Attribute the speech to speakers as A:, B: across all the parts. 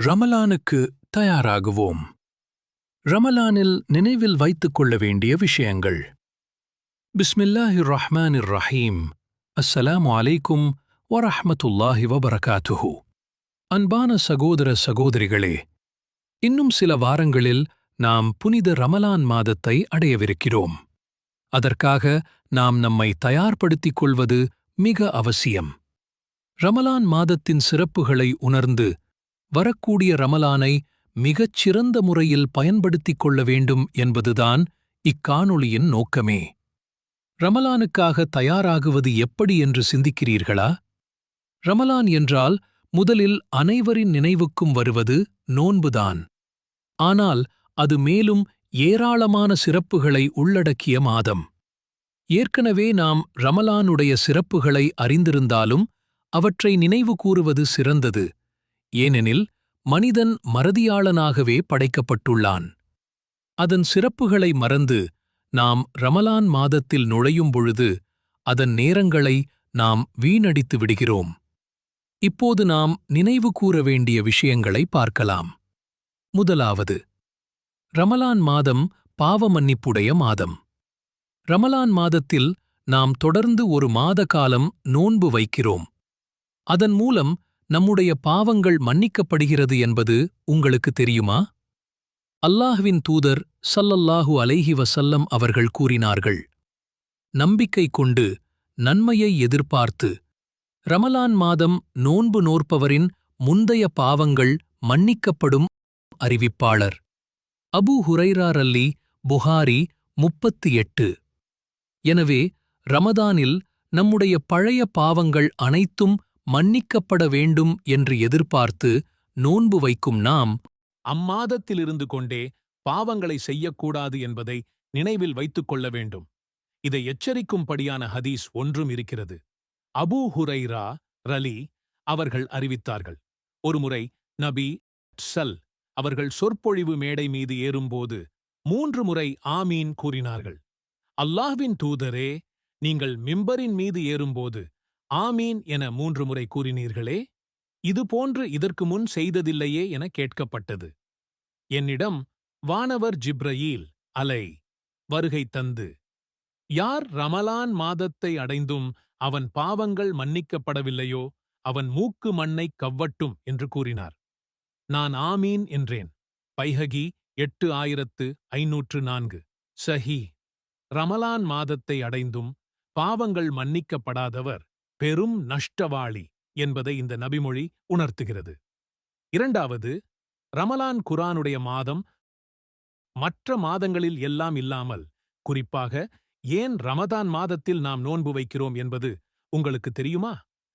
A: ரமலானுக்கு தயாராகுவோம். ரமலானில் நினைவில் வைத்துக் கொள்ள வேண்டிய விஷயங்கள். பிஸ்மில்லாஹி ரஹ்மானிர் ரஹீம் அஸ்ஸலாமு அலைக்கும் வரஹமத்துல்லாஹி வபரகாத்துஹு. அன்பான சகோதர சகோதரிகளே இன்னும் சில வாரங்களில் நாம் புனித ரமலான் மாதத்தை அடையவிருக்கிறோம். அதற்காக நாம் நம்மை தயார்படுத்திக் கொள்வது மிக அவசியம். ரமலான் மாதத்தின் சிறப்புகளை உணர்ந்து வரக்கூடிய ரமலானை மிகச் சிறந்த முறையில் பயன்படுத்திக் கொள்ள வேண்டும் என்பதுதான் இக்காணொளியின் நோக்கமே. ரமலானுக்காக தயாராகுவது எப்படி என்று சிந்திக்கிறீர்களா? ரமலான் என்றால் முதலில் அனைவரின் நினைவுக்கும் வருவது நோன்புதான். ஆனால் அது மேலும் ஏராளமான சிறப்புகளை உள்ளடக்கிய மாதம். ஏற்கனவே நாம் ரமலானுடைய சிறப்புகளை அறிந்திருந்தாலும் அவற்றை நினைவு கூறுவது சிறந்தது. ஏனெனில் மனிதன் மறதியாளனாகவே படைக்கப்பட்டுள்ளான். அதன் சிறப்புகளை மறந்து நாம் ரமலான் மாதத்தில் நுழையும் பொழுது அதன் நேரங்களை நாம் வீணடித்து விடுகிறோம். இப்போது நாம் நினைவு கூற வேண்டிய விஷயங்களை பார்க்கலாம். முதலாவது ரமலான் மாதம் பாவ மன்னிப்புடைய மாதம். ரமலான் மாதத்தில் நாம் தொடர்ந்து ஒரு மாத காலம் நோன்பு வைக்கிறோம். அதன் மூலம் நம்முடைய பாவங்கள் மன்னிக்கப்படுகிறது என்பது உங்களுக்கு தெரியுமா? அல்லாஹ்வின் தூதர் சல்லல்லாஹு அலைஹி வசல்லம் அவர்கள் கூறினார்கள் நம்பிக்கை கொண்டு நன்மையை எதிர்பார்த்து ரமலான் மாதம் நோன்பு நோற்பவரின் முந்தைய பாவங்கள் மன்னிக்கப்படும் அறிவிப்பாளர். அபு ஹுரைரார் அல்லி புகாரி முப்பத்து எட்டு. எனவே ரமதானில் நம்முடைய பழைய பாவங்கள் அனைத்தும் மன்னிக்கப்பட வேண்டும் என்று எதிர்பார்த்து நோன்பு வைக்கும் நாம்
B: அம்மாதத்திலிருந்து கொண்டே பாவங்களை செய்யக்கூடாது என்பதை நினைவில் வைத்துக் கொள்ள வேண்டும். இதை எச்சரிக்கும்படியான ஹதீஸ் ஒன்றும் இருக்கிறது. அபூ ஹுரைரா ரலி அவர்கள் அறிவித்தார்கள். ஒருமுறை நபி சல் அவர்கள் சொற்பொழிவு மேடை மீது ஏறும்போது மூன்று முறை ஆமீன் கூறினார்கள். அல்லாஹ்வின் தூதரே நீங்கள் மிம்பரின் மீது ஏறும்போது ஆமீன் என மூன்று முறை கூறினீர்களே இதுபோன்று இதற்கு முன் செய்ததில்லையே என கேட்கப்பட்டது. என்னிடம் வானவர் ஜிப்ரயீல் அலை வருகை தந்து. யார் ரமலான் மாதத்தை அடைந்தும் அவன் பாவங்கள் மன்னிக்கப்படவில்லையோ அவன் மூக்கு மண்ணைக் கவ்வட்டும் என்று கூறினார். நான் ஆமீன் என்றேன். பைஹகி எட்டு ஆயிரத்து ஐநூற்று நான்கு. சஹி. ரமலான் மாதத்தை அடைந்தும் பாவங்கள் மன்னிக்கப்படாதவர் பெரும் நஷ்டவாளி என்பதை இந்த நபிமொழி உணர்த்துகிறது இரண்டாவது ரமலான் குரானுடைய மாதம் மற்ற மாதங்களில் எல்லாம் இல்லாமல் குறிப்பாக ஏன் ரமதான் மாதத்தில் நாம் நோன்பு வைக்கிறோம் என்பது உங்களுக்கு தெரியுமா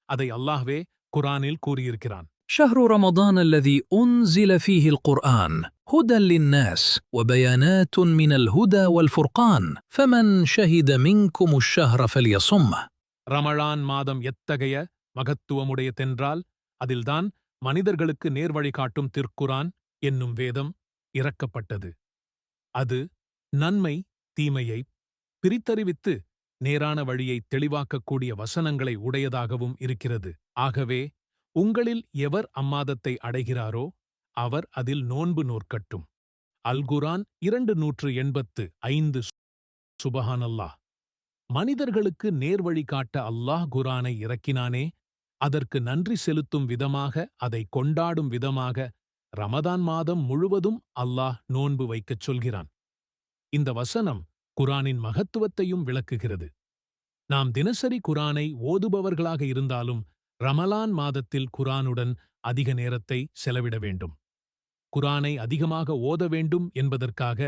B: அதை அல்லாஹ்வே குரானில் கூறியிருக்கிறான்
A: شهر رمضان الذي أنزل فيه القرآن هدى للناس وبيانات من الهدى والفرقان فمن شهد منكم الشهر فليصمه
B: ரமழான் மாதம் எத்தகைய மகத்துவமுடையதென்றால் அதில்தான் மனிதர்களுக்கு நேர்வழி காட்டும் திருக்குரான் என்னும் வேதம் இறக்கப்பட்டது. அது நன்மை தீமையை பிரித்தறிவித்து நேரான வழியை தெளிவாக்கக்கூடிய வசனங்களை உடையதாகவும் இருக்கிறது. ஆகவே உங்களில் எவர் அம்மாதத்தை அடைகிறாரோ அவர் அதில் நோன்பு நோற்கட்டும். அல்குரான் இரண்டு நூற்று எண்பத்து ஐந்து. சுபஹானல்லாஹ். மனிதர்களுக்கு நேர்வழி காட்ட அல்லாஹ் குரானை இறக்கினானே அதற்கு நன்றி செலுத்தும் விதமாக அதை கொண்டாடும் விதமாக ரமதான் மாதம் முழுவதும் அல்லாஹ் நோன்பு வைக்கச் சொல்கிறான். இந்த வசனம் குரானின் மகத்துவத்தையும் விளக்குகிறது. நாம் தினசரி குரானை ஓதுபவர்களாக இருந்தாலும் ரமலான் மாதத்தில் குரானுடன் அதிக நேரத்தை செலவிட வேண்டும். குரானை அதிகமாக ஓத வேண்டும் என்பதற்காக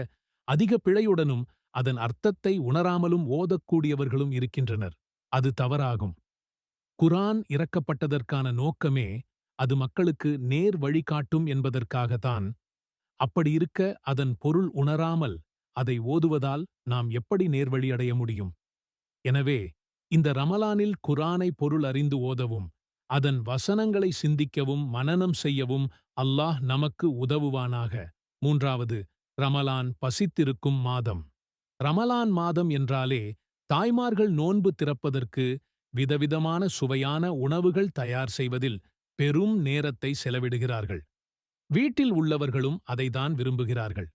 B: அதிக பிழையுடனும் அதன் அர்த்தத்தை உணராமலும் ஓதக்கூடியவர்களும் இருக்கின்றனர். அது தவறாகும். குரான் இறக்கப்பட்டதற்கான நோக்கமே அது மக்களுக்கு நேர் வழிகாட்டும் என்பதற்காகத்தான். அப்படியிருக்க அதன் பொருள் உணராமல் அதை ஓதுவதால் நாம் எப்படி நேர்வழி அடைய முடியும்? எனவே இந்த ரமலானில் குரானை பொருள் அறிந்து ஓதவும் அதன் வசனங்களை சிந்திக்கவும் மனனம் செய்யவும் அல்லாஹ் நமக்கு உதவுவானாக. மூன்றாவது ரமலான் பசித்திருக்கும் மாதம். ரமலான் மாதம் என்றாலே தாய்மார்கள் நோன்பு திறப்பதற்கு விதவிதமான சுவையான உணவுகள் தயார் செய்வதில் பெரும் நேரத்தை செலவிடுகிறார்கள். வீட்டில் உள்ளவர்களும் அதைதான் விரும்புகிறார்கள்.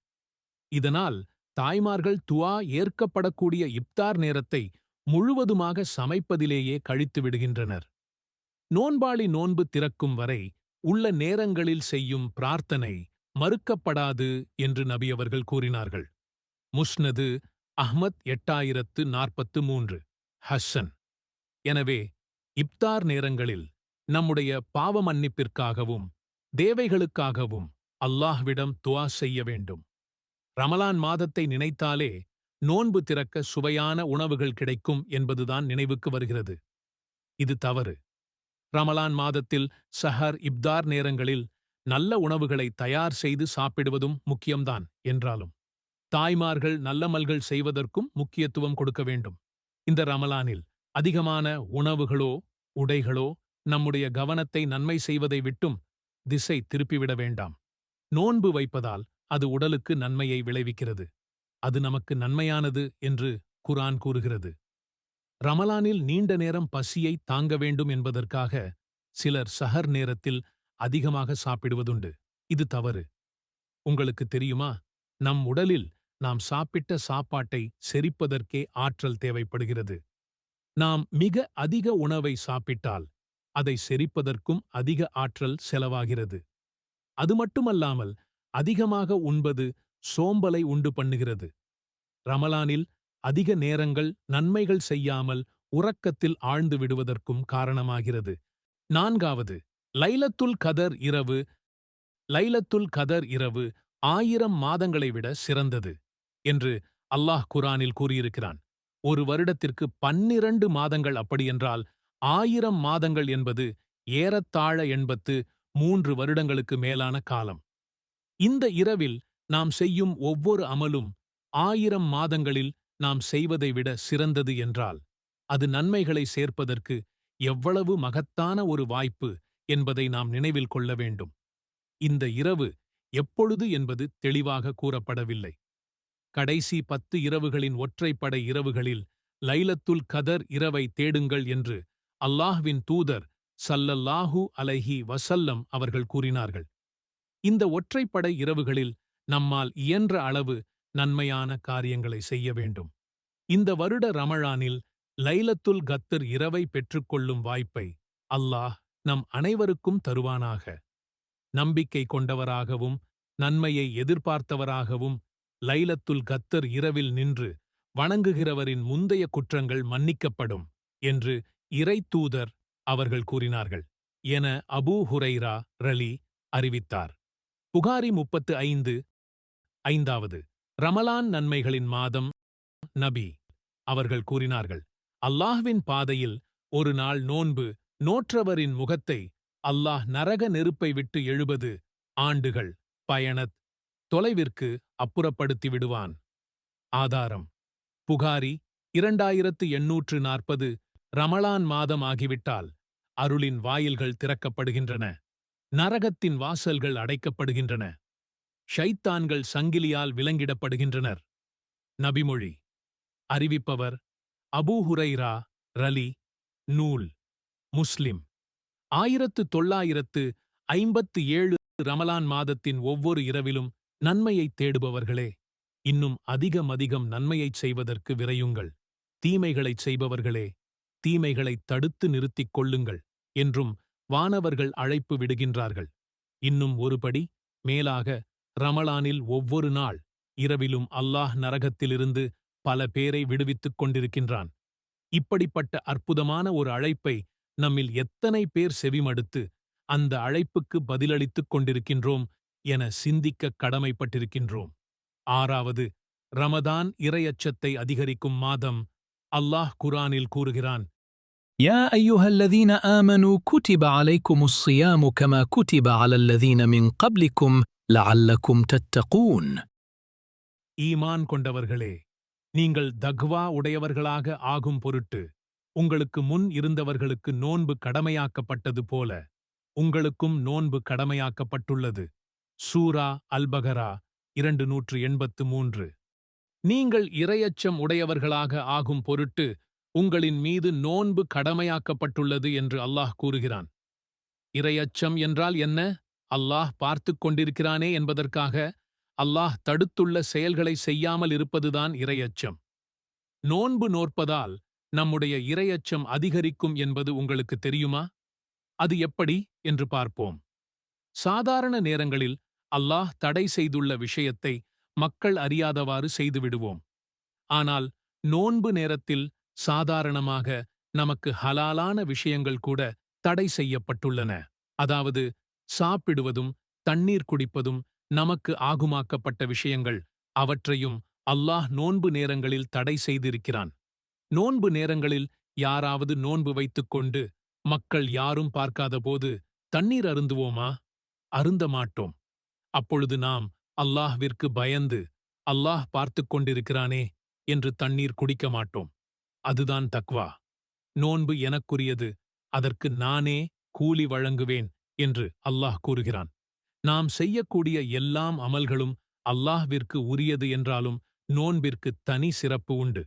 B: இதனால் தாய்மார்கள் துவா ஏற்கப்படக்கூடிய இப்தார் நேரத்தை முழுவதுமாக சமைப்பதிலேயே கழித்து விடுகின்றனர். நோன்பாளி நோன்பு திறக்கும் வரை உள்ள நேரங்களில் செய்யும் பிரார்த்தனை மறுக்கப்படாது என்று நபியவர்கள் கூறினார்கள். முஸ்னது அஹ்மத் எட்டாயிரத்து நாற்பத்து மூன்று. ஹஸ்ஸன் எனவே இப்தார் நேரங்களில் நம்முடைய பாவ மன்னிப்பிற்காகவும் தேவைகளுக்காகவும் அல்லாஹ்விடம் துவா செய்ய வேண்டும். ரமலான் மாதத்தை நினைத்தாலே நோன்பு திறக்க சுவையான உணவுகள் கிடைக்கும் என்பதுதான் நினைவுக்கு வருகிறது. இது தவறு. ரமலான் மாதத்தில் சஹர் இப்தார் நேரங்களில் நல்ல உணவுகளை தயார் செய்து சாப்பிடுவதும் முக்கியம்தான் என்றாலும். தாய்மார்கள் நல்லமல்கள் செய்வதற்கும் முக்கியத்துவம் கொடுக்க வேண்டும். இந்த ரமலானில் அதிகமான உணவுகளோ உடைகளோ நம்முடைய கவனத்தை நன்மை செய்வதை விட்டும் திசை திருப்பிவிட வேண்டாம். நோன்பு வைப்பதால் அது உடலுக்கு நன்மையை விளைவிக்கிறது. அது நமக்கு நன்மையானது என்று குரான் கூறுகிறது. ரமலானில் நீண்ட நேரம் பசியை தாங்க வேண்டும் என்பதற்காக சிலர் சஹர் நேரத்தில் அதிகமாக சாப்பிடுவதுண்டு. இது தவறு. உங்களுக்கு தெரியுமா? நம் உடலில் நாம் சாப்பிட்ட சாப்பாட்டை செரிப்பதற்கே ஆற்றல் தேவைப்படுகிறது. நாம் மிக அதிக உணவை சாப்பிட்டால் அதை செரிப்பதற்கும் அதிக ஆற்றல் செலவாகிறது. அது மட்டுமல்லாமல் அதிகமாக உண்பது சோம்பலை உண்டு பண்ணுகிறது. ரமலானில் அதிக நேரங்கள் நன்மைகள் செய்யாமல் உறக்கத்தில் ஆழ்ந்து விடுவதற்கும் காரணமாகிறது. நான்காவது லைலத்துல் கதர் இரவு லைலத்துல் கதர் இரவு ஆயிரம் மாதங்களை விட சிறந்தது. என்று அல்லாஹ் குரானில் கூறியிருக்கிறான். ஒரு வருடத்திற்கு பன்னிரண்டு மாதங்கள் அப்படியென்றால் ஆயிரம் மாதங்கள் என்பது ஏறத்தாழ எண்பத்து மூன்று வருடங்களுக்கு மேலான காலம். இந்த இரவில் நாம் செய்யும் ஒவ்வொரு அமலும் ஆயிரம் மாதங்களில் நாம் செய்வதை விட சிறந்தது என்றால் அது நன்மைகளை சேர்ப்பதற்கு எவ்வளவு மகத்தான ஒரு வாய்ப்பு என்பதை நாம் நினைவில் கொள்ள வேண்டும். இந்த இரவு எப்பொழுது என்பது தெளிவாக கூறப்படவில்லை. கடைசி பத்து இரவுகளின் ஒற்றைப்படை இரவுகளில் லைலத்துல் கதர் இரவை தேடுங்கள் என்று அல்லாஹ்வின் தூதர் சல்லல்லாஹு அலைஹி வசல்லம் அவர்கள் கூறினார்கள். இந்த ஒற்றைப்படை இரவுகளில் நம்மால் இயன்ற அளவு நன்மையான காரியங்களை செய்ய வேண்டும். இந்த வருட ரமழானில் லைலத்துல் கத்தர் இரவை பெற்றுக்கொள்ளும் வாய்ப்பை அல்லாஹ் நம் அனைவருக்கும் தருவானாக. நம்பிக்கை கொண்டவராகவும் நன்மையை எதிர்பார்த்தவராகவும் லைலத்துல் கத்தர் இரவில் நின்று வணங்குகிறவரின் முந்தைய குற்றங்கள் மன்னிக்கப்படும் என்று இறைத்தூதர் அவர்கள் கூறினார்கள் என அபூ ஹுரைரா ரலி அறிவித்தார். புகாரி முப்பத்து ஐந்து ஐந்தாவது ரமலான் நன்மைகளின் மாதம் நபி அவர்கள் கூறினார்கள் அல்லாஹ்வின் பாதையில் ஒரு நாள் நோன்பு நோற்றவரின் முகத்தை அல்லாஹ் நரக நெருப்பை விட்டு எழுபது ஆண்டுகள் பயணத் தொலைவிற்கு அப்புறப்படுத்தி விடுவான் ஆதாரம். புகாரி இரண்டாயிரத்து எண்ணூற்று நாற்பது ரமலான் மாதம் ஆகிவிட்டால் அருளின் வாயில்கள் திறக்கப்படுகின்றன. நரகத்தின் வாசல்கள் அடைக்கப்படுகின்றன. ஷைத்தான்கள் சங்கிலியால் விலங்கிடப்படுகின்றனர். நபிமொழி. அறிவிப்பவர் அபூஹுரைரா ரலி. நூல். முஸ்லிம். ஆயிரத்து தொள்ளாயிரத்து ஐம்பத்து ஏழு ரமலான் மாதத்தின் ஒவ்வொரு இரவிலும் நன்மையைத் தேடுபவர்களே இன்னும் அதிகம் அதிகம் நன்மையைச் செய்வதற்கு விரையுங்கள். தீமைகளைச் செய்பவர்களே தீமைகளைத் தடுத்து நிறுத்திக் கொள்ளுங்கள் என்றும் வானவர்கள் அழைப்பு விடுகின்றார்கள். இன்னும் ஒருபடி மேலாக ரமலானில் ஒவ்வொரு நாள் இரவிலும் அல்லாஹ் நரகத்திலிருந்து பல பேரை விடுவித்துக் கொண்டிருக்கின்றான். இப்படிப்பட்ட அற்புதமான ஒரு அழைப்பை நம்மில் எத்தனை பேர் செவிமடுத்து அந்த அழைப்புக்கு பதிலளித்துக் கொண்டிருக்கின்றோம் என சிந்திக்க கடமைப்பட்டிருக்கின்றோம் ஆறாவது ரமதான் இரையச்சத்தை அதிகரிக்கும் மாதம் அல்லாஹ் குரானில் கூறுகிறான்
A: يا أيها الذين آمنوا كتب عليكم الصيام كما كتب على الذين من قبلكم لعلكم تتقون
B: ஈமான் கொண்டவர்களே நீங்கள் தக்வா உடையவர்களாக ஆகும் பொருட்டு உங்களுக்கு முன் இருந்தவர்களுக்கு நோன்பு கடமையாக்கப்பட்டது போல உங்களுக்கும் நோன்பு கடமையாக்கப்பட்டுள்ளது சூரா அல்பகரா இரண்டு நூற்று எண்பத்து மூன்று. நீங்கள் இரையச்சம் உடையவர்களாக ஆகும் பொருட்டு உங்களின் மீது நோன்பு கடமையாக்கப்பட்டுள்ளது என்று அல்லாஹ் கூறுகிறான். இரையச்சம் என்றால் என்ன? அல்லாஹ் பார்த்துக் கொண்டிருக்கிறானே என்பதற்காக அல்லாஹ் தடுத்துள்ள செயல்களை செய்யாமல் இருப்பதுதான் இரையச்சம். நோன்பு நோற்பதால் நம்முடைய இரையச்சம் அதிகரிக்கும் என்பது உங்களுக்கு தெரியுமா? அது எப்படி? என்று பார்ப்போம். சாதாரண நேரங்களில் அல்லாஹ் தடை செய்துள்ள விஷயத்தை மக்கள் அறியாதவாறு செய்துவிடுவோம். ஆனால் நோன்பு நேரத்தில் சாதாரணமாக நமக்கு ஹலாலான விஷயங்கள் கூட தடை செய்யப்பட்டுள்ளன. அதாவது சாப்பிடுவதும் தண்ணீர் குடிப்பதும் நமக்கு ஆகுமாக்கப்பட்ட விஷயங்கள் அவற்றையும் அல்லாஹ் நோன்பு நேரங்களில் தடை செய்திருக்கிறான். நோன்பு நேரங்களில் யாராவது நோன்பு வைத்துக்கொண்டு மக்கள் யாரும் பார்க்காதபோது தண்ணீர் அருந்துவோமா? அருந்த மாட்டோம் அப்பொழுது நாம் அல்லாஹ்விற்கு பயந்து அல்லாஹ் பார்த்துக் கொண்டிருக்கிறானே என்று தண்ணீர் குடிக்க மாட்டோம். அதுதான் தக்வா. நோன்பு எனக்குரியது அதற்கு நானே கூலி வழங்குவேன் என்று அல்லாஹ் கூறுகிறான். நாம் செய்யக்கூடிய எல்லாம் அமல்களும் அல்லாஹ்விற்கு உரியது என்றாலும் நோன்பிற்கு தனி சிறப்பு உண்டு.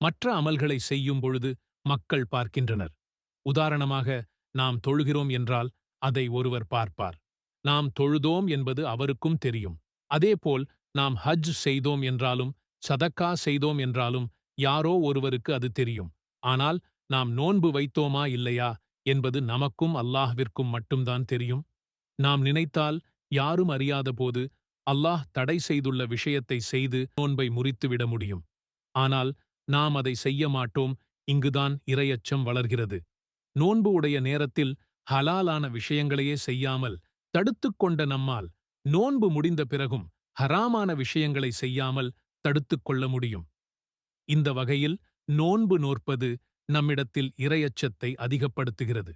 B: மற்ற அமல்களை செய்யும் பொழுது மக்கள் பார்க்கின்றனர். உதாரணமாக நாம் தொழுகிறோம் என்றால் அதை ஒருவர் பார்ப்பார். நாம் தொழுதோம் என்பது அவருக்கும் தெரியும். அதேபோல் நாம் ஹஜ் செய்தோம் என்றாலும் சதக்கா செய்தோம் என்றாலும் யாரோ ஒருவருக்கு அது தெரியும். ஆனால் நாம் நோன்பு வைத்தோமா இல்லையா என்பது நமக்கும் அல்லாஹ்விற்கும் மட்டும்தான் தெரியும். நாம் நினைத்தால் யாரும் அறியாதபோது அல்லாஹ் தடை செய்துள்ள விஷயத்தை செய்து நோன்பை முறித்துவிட முடியும். ஆனால் நாம் அதை செய்ய மாட்டோம். இங்குதான் இரையச்சம் வளர்கிறது. நோன்பு உடைய நேரத்தில் ஹலாலான விஷயங்களையே செய்யாமல் தடுத்துக் கொண்ட நம்மால் நோன்பு முடிந்த பிறகும் ஹராமான விஷயங்களை செய்யாமல் தடுத்துக் கொள்ள முடியும். இந்த வகையில் நோன்பு நோற்பது நம்மிடத்தில் இரையச்சத்தை அதிகப்படுத்துகிறது.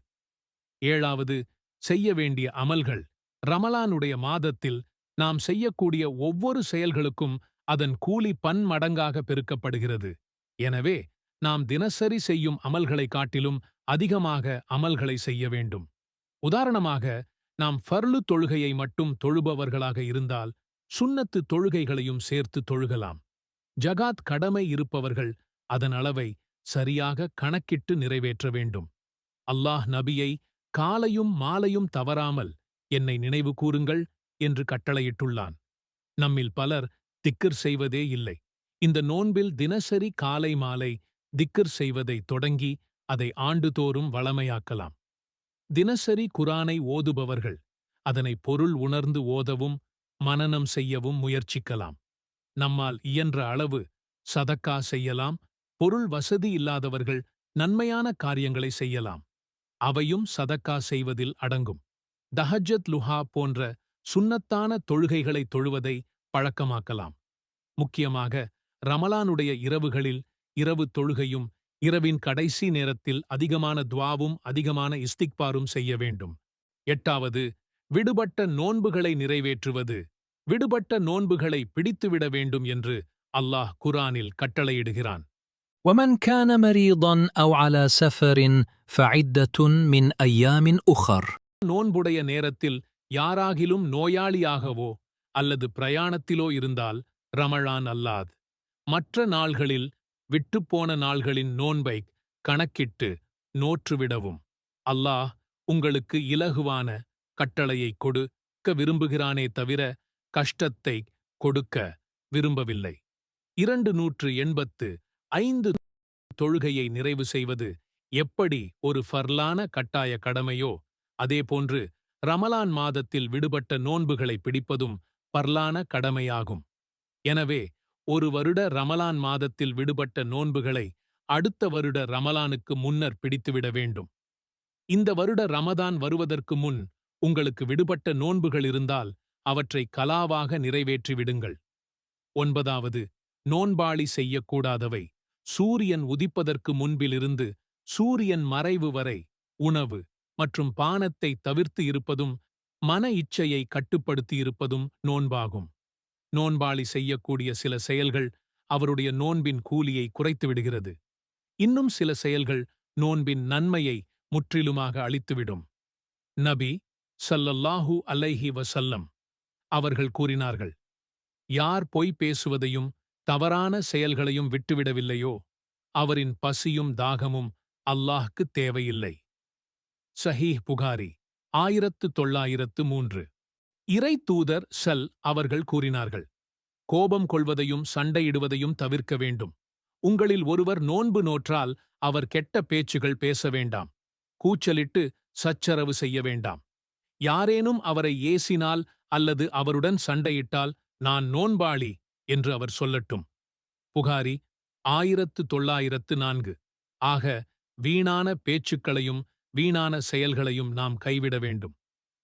B: ஏழாவது செய்ய வேண்டிய அமல்கள். ரமலானுடைய மாதத்தில் நாம் செய்யக்கூடிய ஒவ்வொரு செயல்களுக்கும் அதன் கூலி பன்மடங்காக பெருக்கப்படுகிறது. எனவே நாம் தினசரி செய்யும் அமல்களை காட்டிலும் அதிகமாக அமல்களை செய்ய வேண்டும். உதாரணமாக நாம் ஃபர்லு தொழுகையை மட்டும் தொழுபவர்களாக இருந்தால் சுன்னத்து தொழுகைகளையும் சேர்த்து தொழுகலாம். ஜகாத் கடமை இருப்பவர்கள் அதன் அளவை சரியாக கணக்கிட்டு நிறைவேற்ற வேண்டும். அல்லாஹ் நபியை காலையும் மாலையும் தவறாமல் என்னை நினைவு கூறுங்கள் என்று கட்டளையிட்டுள்ளான். நம்மில் பலர் திக்கர் செய்வதே இல்லை. இந்த நோன்பில் தினசரி காலை மாலை திக்கர் செய்வதை தொடங்கி அதை ஆண்டுதோறும் வளமையாக்கலாம். தினசரி குரானை ஓதுபவர்கள். அதனை பொருள் உணர்ந்து ஓதவும் மனனம் செய்யவும் முயற்சிக்கலாம். நம்மால் இயன்ற அளவு சதக்கா செய்யலாம். பொருள் வசதி இல்லாதவர்கள் நன்மையான காரியங்களை செய்யலாம். அவையும் சதக்கா செய்வதில் அடங்கும். தஹஜத் லுஹா போன்ற சுன்னத்தான தொழுகைகளை தொழுவதை பழக்கமாக்கலாம். முக்கியமாக ரமலானுடைய இரவுகளில் இரவு தொழுகையும் இரவின் கடைசி நேரத்தில் அதிகமான துவாவும் அதிகமான இஸ்திக்பாரும் செய்ய வேண்டும் எட்டாவது விடுபட்ட நோன்புகளை நிறைவேற்றுவது விடுபட்ட நோன்புகளை பிடித்துவிட வேண்டும் என்று அல்லாஹ் குரானில் கட்டளையிடுகிறான்
A: ومن كان مريضا او على سفر فعده من ايام اخر
B: நோன்புடைய நேரத்தில் யாராகிலும் நோயாளியாகவோ அல்லது பிரயாணத்திலோ இருந்தால் ரமழான் அல்லாத் மற்ற நாள்களில் விட்டுப்போன நாள்களின் நோன்பை கணக்கிட்டு நோற்றுவிடவும். அல்லாஹ் உங்களுக்கு இலகுவான கட்டளையை கொடுக்க விரும்புகிறானே தவிர கஷ்டத்தை கொடுக்க விரும்பவில்லை. இரண்டு நூற்று எண்பத்து ஐந்து தொழுகையை நிறைவு செய்வது எப்படி ஒரு ஃபர்லான கட்டாய கடமையோ அதேபோன்று ரமலான் மாதத்தில் விடுபட்ட நோன்புகளை பிடிப்பதும் பர்லான கடமையாகும். எனவே ஒரு வருட ரமலான் மாதத்தில் விடுபட்ட நோன்புகளை அடுத்த வருட ரமலானுக்கு முன்னர் பிடித்துவிட வேண்டும். இந்த வருட ரமதான் வருவதற்கு முன் உங்களுக்கு விடுபட்ட நோன்புகள் இருந்தால் அவற்றை கலாவாக நிறைவேற்றிவிடுங்கள். ஒன்பதாவது நோன்பாளி செய்யக்கூடாதவை. சூரியன் உதிப்பதற்கு முன்பிலிருந்து சூரியன் மறைவு வரை உணவு மற்றும் பானத்தை தவிர்த்து இருப்பதும் மன இச்சையை கட்டுப்படுத்தியிருப்பதும் நோன்பாகும். நோன்பாளி செய்யக்கூடிய சில செயல்கள் அவருடைய நோன்பின் கூலியை குறைத்து விடுகிறது. இன்னும் சில செயல்கள் நோன்பின் நன்மையை முற்றிலுமாக அளித்துவிடும் நபி சல்லல்லாஹூ அலைஹி வசல்லம் அவர்கள் கூறினார்கள் யார் பொய் பேசுவதையும் தவறான செயல்களையும் விட்டுவிடவில்லையோ அவரின் பசியும் தாகமும் அல்லாஹ்க்கு தேவையில்லை. சஹீஹ் புகாரி ஆயிரத்து தொள்ளாயிரத்து மூன்று. இறை தூதர் சல் அவர்கள் கூறினார்கள் கோபம் கொள்வதையும் சண்டையிடுவதையும் தவிர்க்க வேண்டும். உங்களில் ஒருவர் நோன்பு நோற்றால் அவர் கெட்ட பேச்சுகள் பேச வேண்டாம். கூச்சலிட்டு சச்சரவு செய்ய வேண்டாம். யாரேனும் அவரை ஏசினால் அல்லது அவருடன் சண்டையிட்டால் நான் நோன்பாளி என்று அவர் சொல்லட்டும். புகாரி ஆயிரத்து தொள்ளாயிரத்து நான்கு. ஆக வீணான பேச்சுக்களையும் வீணான செயல்களையும் நாம் கைவிட வேண்டும்.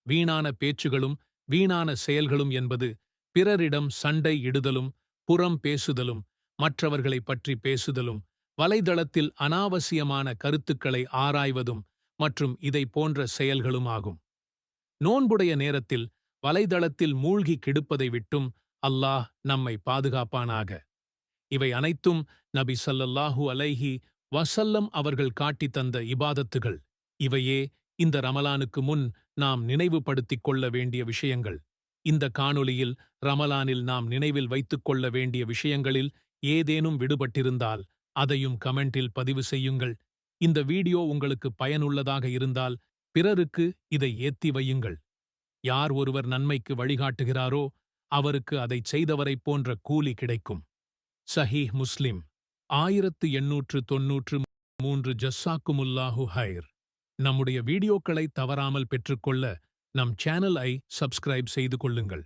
B: வீணான பேச்சுகளும் வீணான செயல்களும் என்பது பிறரிடம் சண்டை இடுதலும் புறம் பேசுதலும் மற்றவர்களைப் பற்றி பேசுதலும் வலைதளத்தில் அனாவசியமான கருத்துக்களை ஆராய்வதும் மற்றும் இதை போன்ற செயல்களும் ஆகும். நோன்புடைய நேரத்தில் வலைதளத்தில் மூழ்கி கிடுப்பதை விட்டும் அல்லாஹ் நம்மை பாதுகாப்பானாக. இவை அனைத்தும் நபி சல்லல்லாஹு அலைஹி வசல்லம் அவர்கள் காட்டித் தந்த இபாதத்துகள். இவையே இந்த ரமலானுக்கு முன் நாம் நினைவுபடுத்திக் கொள்ள வேண்டிய விஷயங்கள். இந்த காணொளியில் ரமலானில் நாம் நினைவில் வைத்துக் கொள்ள வேண்டிய விஷயங்களில் ஏதேனும் விடுபட்டிருந்தால் அதையும் கமெண்டில் பதிவு செய்யுங்கள். இந்த வீடியோ உங்களுக்கு பயனுள்ளதாக இருந்தால் பிறருக்கு இதை ஏத்தி வையுங்கள். யார் ஒருவர் நன்மைக்கு வழிகாட்டுகிறாரோ அவருக்கு அதைச் செய்தவரைப் போன்ற கூலி கிடைக்கும். சஹீஹ் முஸ்லிம் ஆயிரத்து எண்ணூற்று தொன்னூற்று மூன்று ஜஸ்ஸாக்குமுல்லாஹு ஹைர். நம்முடைய வீடியோக்களை தவறாமல் பெற்றுக்கொள்ள நம் சேனலை சப்ஸ்கிரைப் செய்து கொள்ளுங்கள்.